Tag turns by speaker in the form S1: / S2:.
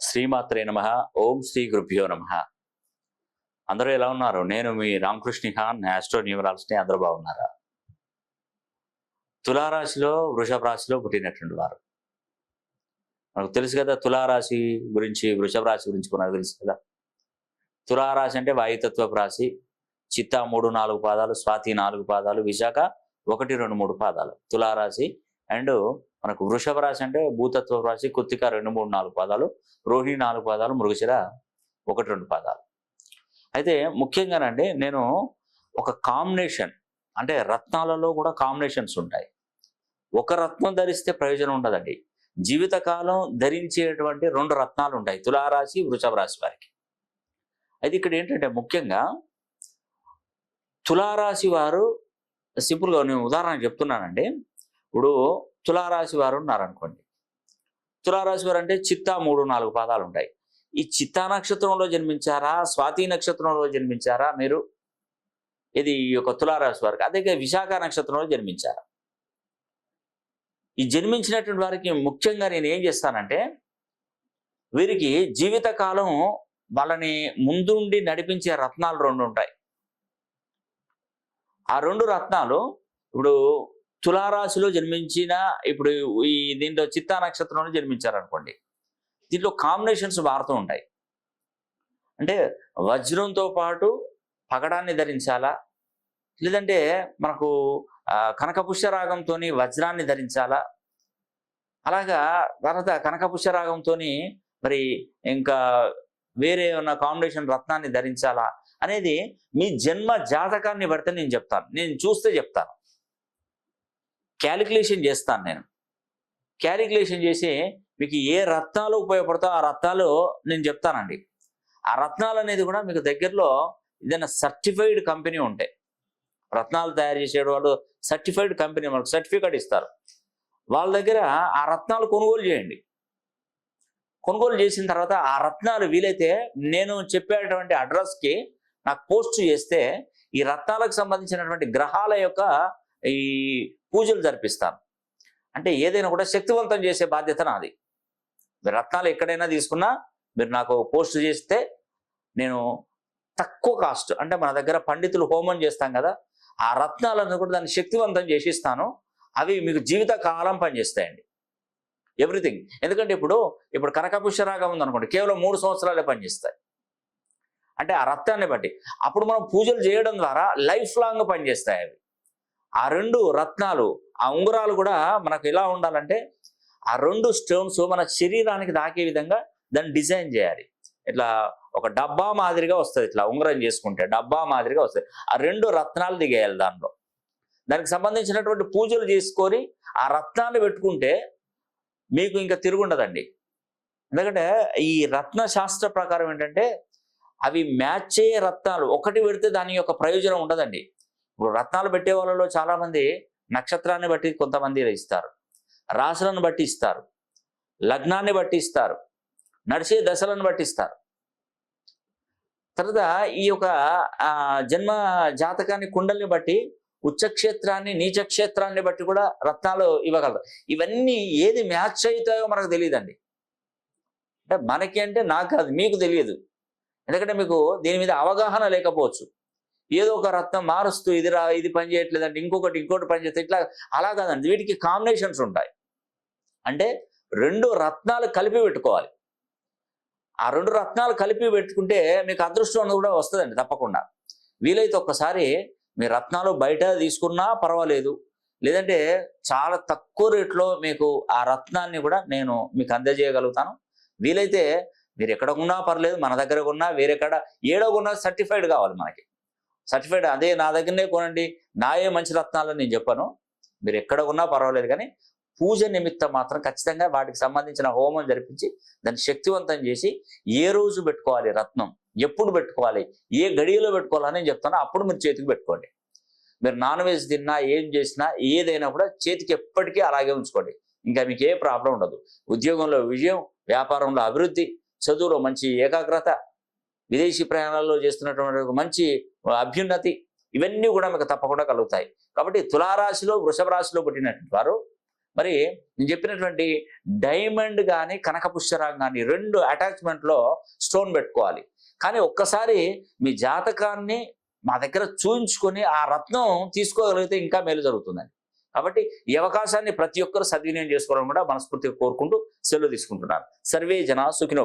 S1: శ్రీమాత్రే నమ ఓం శ్రీ గురుభ్యో నమ. అందరూ ఎలా ఉన్నారు? నేను మీ రామకృష్ణ ఖాన్ ఆస్ట్రో న్యూమరాలజీ అందరూ బాగున్నారా? తులారాశిలో వృషభ రాశిలో పుట్టినటువంటి వారు. మనకు తెలుసు కదా తులారాశి గురించి వృషభ రాశి గురించి మనకు తెలుసు కదా. తులారాశి అంటే వాయుతత్వపు రాశి. చిత్త మూడు నాలుగు పాదాలు స్వాతి నాలుగు పాదాలు విశాఖ ఒకటి రెండు మూడు పాదాలు. తులారాశి అండ్ మనకు వృషభ రాశి అంటే భూతత్వ రాశి కుత్తిక రెండు మూడు నాలుగు పాదాలు రోహిణి నాలుగు పాదాలు మృగశిర ఒకటి రెండు పాదాలు. అయితే ముఖ్యంగానండి నేను ఒక కాంబినేషన్ అంటే రత్నాలలో కూడా కాంబినేషన్స్ ఉంటాయి. ఒక రత్నం ధరిస్తే ప్రయోజనం ఉండదండి. జీవితకాలం ధరించేటువంటి రెండు రత్నాలు ఉంటాయి తులారాశి వృషభ రాశి వారికి. అయితే ఇక్కడ ఏంటంటే ముఖ్యంగా తులారాశి వారు సింపుల్గా నేను ఉదాహరణ చెప్తున్నానండి. ఇప్పుడు తులారాశి వారు ఉన్నారనుకోండి. తులారాశి వారు అంటే చిత్తా మూడు నాలుగు పాదాలు ఉంటాయి. ఈ చిత్తా నక్షత్రంలో జన్మించారా? స్వాతి నక్షత్రంలో జన్మించారా? మీరు? ఇది ఈ యొక్క తులారాశి వారికి. అదే విశాఖ నక్షత్రంలో జన్మించారా. ఈ జన్మించినటువంటి వారికి ముఖ్యంగా నేను ఏం చేస్తానంటే వీరికి జీవితకాలం వాళ్ళని ముందుండి నడిపించే రత్నాలు రెండు ఉంటాయి. ఆ రెండు రత్నాలు ఇప్పుడు తులారాశిలో జన్మించిన ఇప్పుడు ఈ దీంట్లో చిత్తా నక్షత్రంలో జన్మించారనుకోండి. దీంట్లో కాంబినేషన్స్ మారుతూ ఉంటాయి. అంటే వజ్రంతో పాటు పగడాన్ని ధరించాలా? లేదంటే మనకు కనకపుష్యరాగంతో వజ్రాన్ని ధరించాలా? అలాగా తర్వాత కనకపుష్యరాగంతో మరి ఇంకా వేరే ఉన్న కాంబినేషన్ రత్నాన్ని ధరించాలా? అనేది మీ జన్మ జాతకాన్ని బడితే నేను చెప్తాను. నేను చూస్తే చెప్తాను. క్యాలిక్యులేషన్ చేస్తాను నేను. క్యాలిక్యులేషన్ చేసి మీకు ఏ రత్నాలు ఉపయోగపడతాయో ఆ రత్నాలు నేను చెప్తానండి. ఆ రత్నాలు అనేది కూడా మీకు దగ్గరలో ఏదైనా సర్టిఫైడ్ కంపెనీ ఉంటాయి. రత్నాలు తయారు చేసే వాళ్ళు సర్టిఫైడ్ కంపెనీ మనకు సర్టిఫికేట్ ఇస్తారు. వాళ్ళ దగ్గర ఆ రత్నాలు కొనుగోలు చేయండి. కొనుగోలు చేసిన తర్వాత ఆ రత్నాలు వీలైతే నేను చెప్పేటువంటి అడ్రస్కి నాకు పోస్ట్ చేస్తే ఈ రత్నాలకు సంబంధించినటువంటి గ్రహాల యొక్క ఈ పూజలు జరిపిస్తాను. అంటే ఏదైనా కూడా శక్తివంతం చేసే బాధ్యత నాది. మీరు రత్నాలు ఎక్కడైనా తీసుకున్నా మీరు నాకు పోస్ట్ చేస్తే నేను తక్కువ కాస్ట్ అంటే మన దగ్గర పండితులు హోమం చేస్తాం కదా ఆ రత్నాలను కూడా దాన్ని శక్తివంతం చేసిస్తాను అవి మీకు జీవిత కాలం పనిచేస్తాయండి. ఎవ్రీథింగ్. ఎందుకంటే ఇప్పుడు ఇప్పుడు కనకపుష్యరాగం ఉందనుకోండి కేవలం మూడు సంవత్సరాలే పనిచేస్తాయి. అంటే ఆ రత్నాన్ని బట్టి. అప్పుడు మనం పూజలు చేయడం ద్వారా లైఫ్ లాంగ్ పనిచేస్తాయి అవి. ఆ రెండు రత్నాలు ఆ ఉంగరాలు కూడా మనకు ఎలా ఉండాలంటే ఆ రెండు స్టోన్స్ మన శరీరానికి తాకే విధంగా దాన్ని డిజైన్ చేయాలి. ఇట్లా ఒక డబ్బా మాదిరిగా వస్తుంది ఇట్లా ఉంగరం చేసుకుంటే డబ్బా మాదిరిగా వస్తుంది. ఆ రెండు రత్నాలు దిగేయాలి దానిలో దానికి సంబంధించినటువంటి పూజలు చేసుకొని ఆ రత్నాలు పెట్టుకుంటే మీకు ఇంకా తిరుగుండదండి. ఎందుకంటే ఈ రత్న శాస్త్ర ప్రకారం ఏంటంటే అవి మ్యాచ్ అయ్యే రత్నాలు ఒకటి పెడితే దాని యొక్క ప్రయోజనం ఉండదండి. ఇప్పుడు రత్నాలు పెట్టే వాళ్ళలో చాలామంది నక్షత్రాన్ని బట్టి కొంతమంది ఇస్తారు. రాశులను బట్టి ఇస్తారు. లగ్నాన్ని బట్టి ఇస్తారు. నడిచే దశలను బట్టి ఇస్తారు. తర్వాత ఈ యొక్క జన్మ జాతకాన్ని కుండల్ని బట్టి ఉచ్చక్షేత్రాన్ని నీచక్షేత్రాన్ని బట్టి కూడా రత్నాలు ఇవ్వగలరు. ఇవన్నీ ఏది మ్యాచ్ అవుతాయో మనకు తెలియదండి. అంటే మనకి అంటే నాకు కాదు మీకు తెలియదు. ఎందుకంటే మీకు దీని మీద అవగాహన లేకపోవచ్చు. ఏదో ఒక రత్నం మారుస్తూ ఇది రా ఇది పని చేయట్లేదంటే ఇంకొకటి ఇంకోటి పని చేస్తే ఇట్లా అలా కాదండి. వీటికి కాంబినేషన్స్ ఉంటాయి. అంటే రెండు రత్నాలు కలిపి పెట్టుకోవాలి. ఆ రెండు రత్నాలు కలిపి పెట్టుకుంటే మీకు అదృష్టం కూడా వస్తుందండి తప్పకుండా. వీలైతే ఒక్కసారి మీ రత్నాలు బయట తీసుకున్నా పర్వాలేదు. లేదంటే చాలా తక్కువ రేట్లో మీకు ఆ రత్నాన్ని కూడా నేను మీకు అందజేయగలుగుతాను. వీలైతే మీరు ఎక్కడ ఉన్నా పర్లేదు మన దగ్గర ఉన్నా వేరెక్కడ ఏడో ఉన్నా సర్టిఫైడ్ కావాలి మనకి. సర్టిఫైడ్ అదే నా దగ్గరనే కొనండి. నాయే మంచి రత్నాలని నేను చెప్పాను. మీరు ఎక్కడ ఉన్నా పర్వాలేదు కానీ పూజ నిమిత్తం మాత్రం ఖచ్చితంగా వాటికి సంబంధించిన హోమం జరిపించి దాన్ని శక్తివంతం చేసి ఏ రోజు పెట్టుకోవాలి రత్నం? ఎప్పుడు పెట్టుకోవాలి? ఏ గడియలో పెట్టుకోవాలని నేను చెప్తాను అప్పుడు మీరు చేతికి పెట్టుకోండి. మీరు నాన్ వెజ్ తిన్నా ఏం చేసినా ఏదైనా కూడా చేతికి ఎప్పటికీ అలాగే ఉంచుకోండి. ఇంకా మీకు ఏ ప్రాబ్లం ఉండదు. ఉద్యోగంలో విజయం వ్యాపారంలో అభివృద్ధి చదువులో మంచి ఏకాగ్రత విదేశీ ప్రయాణాల్లో చేస్తున్నటువంటి మంచి అభ్యున్నతి ఇవన్నీ కూడా మీకు తప్పకుండా కలుగుతాయి. కాబట్టి తులారాశిలో వృషభ రాశిలో పుట్టినటువంటి వారు మరి నేను చెప్పినటువంటి డైమండ్ కానీ కనకపుష్యరాగం కానీ రెండు అటాచ్మెంట్లో స్టోన్ పెట్టుకోవాలి. కానీ ఒక్కసారి మీ జాతకాన్ని మా దగ్గర చూయించుకొని ఆ రత్నం తీసుకోగలిగితే ఇంకా మేలు జరుగుతుందండి. కాబట్టి ఈ అవకాశాన్ని ప్రతి ఒక్కరు సద్వినియోగం చేసుకోవడం కూడా మనస్ఫూర్తిగా కోరుకుంటూ సెలవు తీసుకుంటున్నారు సర్వే జన సుఖినో